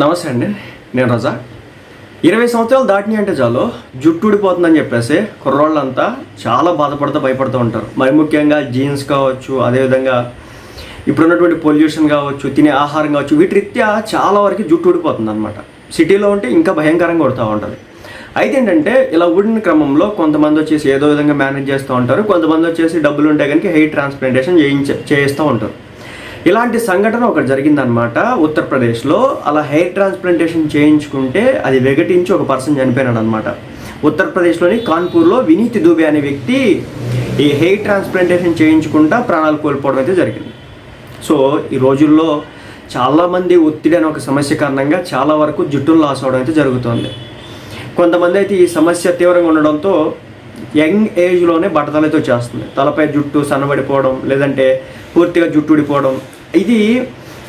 నమస్తే అండి నేను రజా. ఇరవై సంవత్సరాలు దాటినాయి అంటే చాలు జుట్టు ఊడిపోతుందని చెప్పేసి కుర్రోళ్ళంతా చాలా బాధపడుతూ భయపడుతూ ఉంటారు. మరి ముఖ్యంగా జీన్స్ కావచ్చు అదేవిధంగా ఇప్పుడున్నటువంటి పొల్యూషన్ కావచ్చు తినే ఆహారం కావచ్చు వీటిరీత్యా చాలా వరకు జుట్టు ఊడిపోతుంది అనమాట సిటీలో ఉంటే ఇంకా భయంకరంగా కొడుతూ ఉంటుంది. అయితే ఏంటంటే ఇలా ఊడిన క్రమంలో కొంతమంది వచ్చేసి ఏదో విధంగా మేనేజ్ చేస్తూ ఉంటారు కొంతమంది వచ్చేసి డబ్బులు ఉంటే కనుక హెయిర్ ట్రాన్స్ప్లాంటేషన్ చేయించే చేయిస్తూ ఉంటారు. ఇలాంటి సంఘటన ఒకటి జరిగిందనమాట ఉత్తరప్రదేశ్లో. అలా హెయిర్ ట్రాన్స్ప్లాంటేషన్ చేయించుకుంటే అది వెగటించి ఒక పర్సన్ చనిపోయినాడు అనమాట ఉత్తరప్రదేశ్లోని కాన్పూర్లో వినీత్ దూబే అనే వ్యక్తి ఈ హెయిర్ ట్రాన్స్ప్లాంటేషన్ చేయించుకుంటా ప్రాణాలు కోల్పోవడం అయితే జరిగింది. సో ఈ రోజుల్లో చాలామంది ఒత్తిడి అనే ఒక సమస్య కారణంగా చాలా వరకు జుట్టును లాస్ అవడం అయితే జరుగుతుంది. కొంతమంది అయితే ఈ సమస్య తీవ్రంగా ఉండడంతో యంగ్ ఏజ్లోనే బట్టతలతో చేస్తుంది తలపై జుట్టు సన్నబడిపోవడం లేదంటే పూర్తిగా జుట్టు ఊడిపోవడం ఇది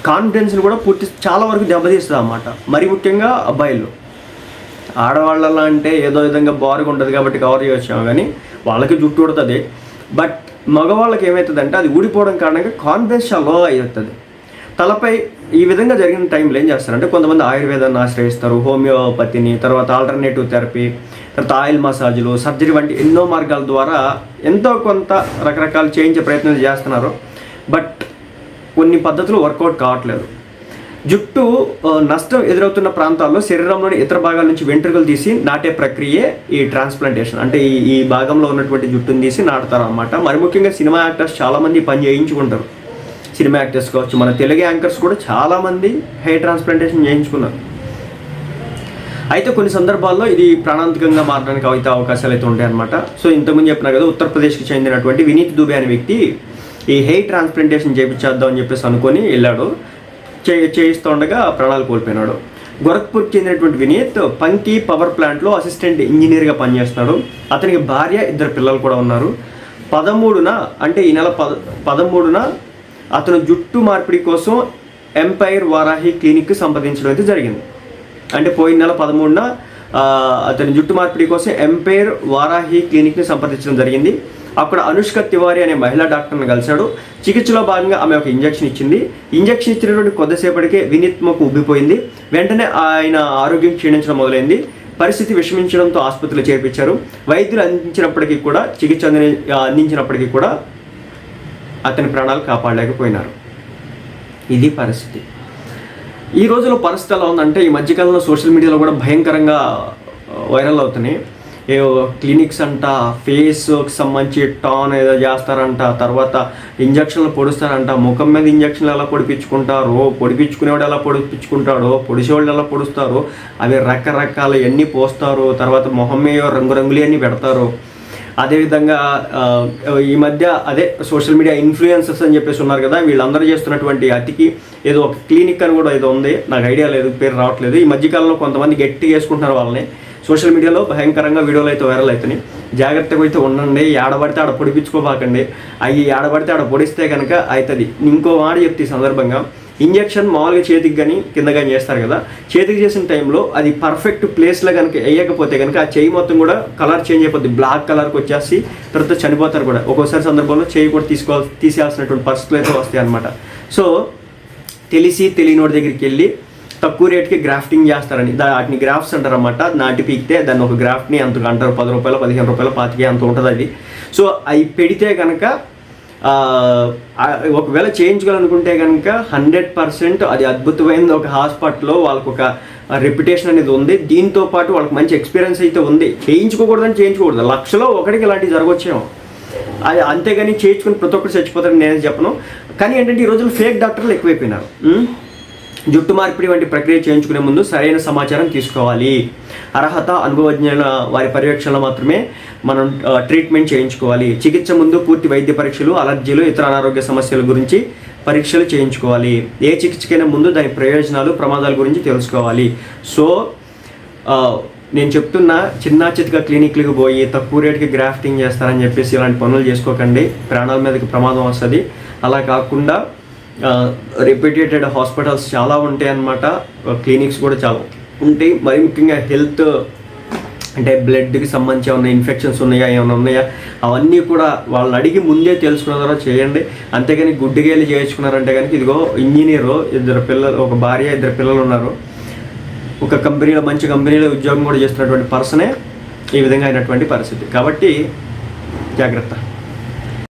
కాన్ఫిడెన్స్ని కూడా పూర్తి చాలా వరకు దెబ్బతీస్తుంది అన్నమాట. మరి ముఖ్యంగా అబ్బాయిలు. ఆడవాళ్ళలా అంటే ఏదో విధంగా బారుగా ఉంటుంది కాబట్టి కవర్ చేయొచ్చాము కానీ వాళ్ళకి జుట్టు ఉడుతుంది. బట్ మగవాళ్ళకి ఏమవుతుందంటే అది ఊడిపోవడం కారణంగా కాన్ఫిడెన్స్ చాలా లో అవుతుంది తలపై ఈ విధంగా జరిగిన టైంలో ఏం చేస్తారంటే కొంతమంది ఆయుర్వేదాన్ని ఆశ్రయిస్తారు హోమియోపతిని తర్వాత ఆల్టర్నేటివ్ థెరపీ తర్వాత ఆయిల్ మసాజులు సర్జరీ వంటి ఎన్నో మార్గాల ద్వారా ఎంతో కొంత రకరకాలు చేయించే ప్రయత్నం చేస్తున్నారు. బట్ కొన్ని పద్ధతులు వర్కౌట్ కావట్లేదు. జుట్టు నష్టం ఎదురవుతున్న ప్రాంతాల్లో శరీరంలోని ఇతర భాగాల నుంచి వెంట్రుకలు తీసి నాటే ప్రక్రియే ఈ ట్రాన్స్ప్లాంటేషన్. అంటే ఈ ఈ భాగంలో ఉన్నటువంటి జుట్టుని తీసి నాటుతారు అన్నమాట. మరి ముఖ్యంగా సినిమా యాక్టర్స్ చాలామంది పని చేయించుకుంటారు. సినిమా యాక్టర్స్ కావచ్చు మన తెలుగు యాంకర్స్ కూడా చాలామంది హెయిర్ ట్రాన్స్ప్లాంటేషన్ చేయించుకున్నారు. అయితే కొన్ని సందర్భాల్లో ఇది ప్రాణాంతకంగా మారడానికి అయితే అవకాశాలు అయితే ఉంటాయి అనమాట సో ఇంతకుముందు చెప్పినా కదా ఉత్తరప్రదేశ్కి చెందినటువంటి వినీత్ దుబే అనే వ్యక్తి ఈ హెయిర్ ట్రాన్స్ప్లాంటేషన్ చేయించేద్దాం అని చెప్పేసి అనుకొని వెళ్ళాడు. చే చేయిస్తుండగా ప్రాణాలు కోల్పోయినాడు. గోరఖ్పూర్కి చెందినటువంటి వినీత్ పంకి పవర్ ప్లాంట్లో అసిస్టెంట్ ఇంజనీర్గా పనిచేస్తున్నాడు. అతనికి భార్య ఇద్దరు పిల్లలు కూడా ఉన్నారు. పదమూడున అంటే ఈ నెల పద పదమూడున అతను జుట్టు మార్పిడి కోసం ఎంపైర్ వారాహి క్లినిక్ సంప్రదించడం అయితే జరిగింది. అంటే పోయిన నెల పదమూడున అతని జుట్టు మార్పిడి కోసం ఎంపైర్ వారాహి క్లినిక్ని సంప్రదించడం జరిగింది. అక్కడ అనుష్క తివారి అనే మహిళా డాక్టర్ని కలిశాడు. చికిత్సలో భాగంగా ఆమె ఒక ఇంజెక్షన్ ఇచ్చింది. ఇంజెక్షన్ ఇచ్చినటువంటి కొద్దిసేపటికే వినీత్ ఉబ్బిపోయింది వెంటనే ఆయన ఆరోగ్యం క్షీణించడం మొదలైంది. పరిస్థితి విషమించడంతో ఆసుపత్రిలో చేర్పించారు. వైద్యులు అందించినప్పటికీ కూడా చికిత్స అంది అందించినప్పటికీ కూడా అతని ప్రాణాలు కాపాడలేకపోయినారు. ఇది పరిస్థితి. ఈ రోజుల్లో పరిస్థితి ఎలా ఉందంటే ఈ మధ్యకాలంలో సోషల్ మీడియాలో కూడా భయంకరంగా వైరల్ అవుతున్నాయి. ఏవో క్లినిక్స్ అంట ఫేస్కి సంబంధించి టాన్ ఏదో చేస్తారంట తర్వాత ఇంజక్షన్లు పొడుస్తారంట ముఖం మీద ఇంజక్షన్లు ఎలా పొడిపించుకుంటారో పొడిపించుకునేవాడు ఎలా పొడిపించుకుంటాడో పొడిచేవాళ్ళు ఎలా పొడుస్తారో అవి రకరకాల ఎన్ని పోస్తారు తర్వాత మొహం మీద రంగురంగులు అన్నీ పెడతారు. అదేవిధంగా ఈ మధ్య అదే సోషల్ మీడియా ఇన్ఫ్లుయెన్సర్స్ అని చెప్పేసి ఉన్నారు కదా వీళ్ళందరూ చేస్తున్నటువంటి అతికి ఏదో ఒక క్లినిక్ అని కూడా ఏదో ఉంది. నాకు ఐడియా లేదు పేరు రావట్లేదు. ఈ మధ్యకాలంలో కొంతమంది గట్టి చేసుకుంటున్నారు వాళ్ళని. సోషల్ మీడియాలో భయంకరంగా వీడియోలు అయితే వైరల్ అవుతున్నాయి. జాగ్రత్తగా అయితే ఉండండి. ఆడబడితే ఆడ పొడిపించుకోబాకండి. అవి ఆడబడితే ఆడ పొడిస్తే కనుక అవుతుంది ఇంకో మాట చెప్తే ఈ సందర్భంగా ఇంజెక్షన్ మామూలుగా చేతికి కానీ కింద కానీ చేస్తారు కదా. చేతికి చేసిన టైంలో అది పర్ఫెక్ట్ ప్లేస్లో కనుక వేయకపోతే కనుక ఆ చేయి మొత్తం కూడా కలర్ చేంజ్ అయిపోద్ది. బ్లాక్ కలర్కి వచ్చేసి తర్వాత చనిపోతారు కూడా. ఒక్కోసారి సందర్భంలో చేయి కూడా తీసుకోవాలి తీసేయాల్సినటువంటి పరిస్థితులు అయితే వస్తాయి అనమాట సో తెలిసి తెలియనోడి దగ్గరికి వెళ్ళి తక్కువ రేట్కి గ్రాఫ్టింగ్ చేస్తారని. వాటిని గ్రాఫ్ట్స్ అంటారు అనమాట నాటి పీకితే దాన్ని ఒక గ్రాఫ్ట్ని అంత అంటారు. పది రూపాయలు పదిహేను రూపాయలు పాతికే అంత ఉంటుంది అది. సో అవి పెడితే కనుక ఒకవేళ చేయించుకోవాలనుకుంటే కనుక హండ్రెడ్ పర్సెంట్ అది అద్భుతమైనది ఒక హాస్పిటల్లో వాళ్ళకు ఒక రెప్యుటేషన్ అనేది ఉంది. దీంతో పాటు వాళ్ళకి మంచి ఎక్స్పీరియన్స్ అయితే ఉంది. చేయించుకోకూడదని చేయించుకోకూడదు. లక్షలో ఒకటికి ఇలాంటివి జరగొచ్చాము. అది అంతేగాని చేయించుకుని ప్రతి ఒక్కరు చచ్చిపోతారని నేను చెప్పను. కానీ ఏంటంటే ఈ రోజుల్లో ఫేక్ డాక్టర్లు ఎక్కువైపోయినారు. జుట్టు మార్పిడి వంటి ప్రక్రియ చేయించుకునే ముందు సరైన సమాచారం తీసుకోవాలి. అర్హత అనుభవజ్ఞుల వారి పర్యవేక్షణలో మాత్రమే మనం ట్రీట్మెంట్ చేయించుకోవాలి. చికిత్స ముందు పూర్తి వైద్య పరీక్షలు అలర్జీలు ఇతర అనారోగ్య సమస్యల గురించి పరీక్షలు చేయించుకోవాలి. ఏ చికిత్సకైనా ముందు దాని ప్రయోజనాలు ప్రమాదాల గురించి తెలుసుకోవాలి. సో నేను చెప్తున్న చిన్న చితక క్లినిక్లకు పోయి తక్కువ రేటుకి గ్రాఫ్టింగ్ చేస్తారని చెప్పేసి ఇలాంటి పనులు చేసుకోకండి. ప్రాణాల మీదకి ప్రమాదం వస్తుంది. అలా కాకుండా రెప్యూటేటెడ్ హాస్పిటల్స్ చాలా ఉంటాయి అన్నమాట. క్లినిక్స్ కూడా చాలా ఉంటాయి. మరి ముఖ్యంగా హెల్త్ అంటే బ్లడ్కి సంబంధించి ఏమైనా ఇన్ఫెక్షన్స్ ఉన్నాయా ఏమైనా ఉన్నాయా అవన్నీ కూడా వాళ్ళని అడిగి ముందే తెలుసుకున్న తర్వాత చేయండి. అంతేగాని గుడ్డిగా వెళ్ళి చేయించుకున్నారంటే కనుక ఇదిగో ఇంజనీరు ఇద్దరు పిల్లలు ఒక భార్య ఇద్దరు పిల్లలు ఉన్నారు. ఒక కంపెనీలో మంచి కంపెనీలో ఉద్యోగం కూడా చేస్తున్నటువంటి పర్సనే ఈ విధంగా అయినటువంటి పరిస్థితి. కాబట్టి జాగ్రత్త.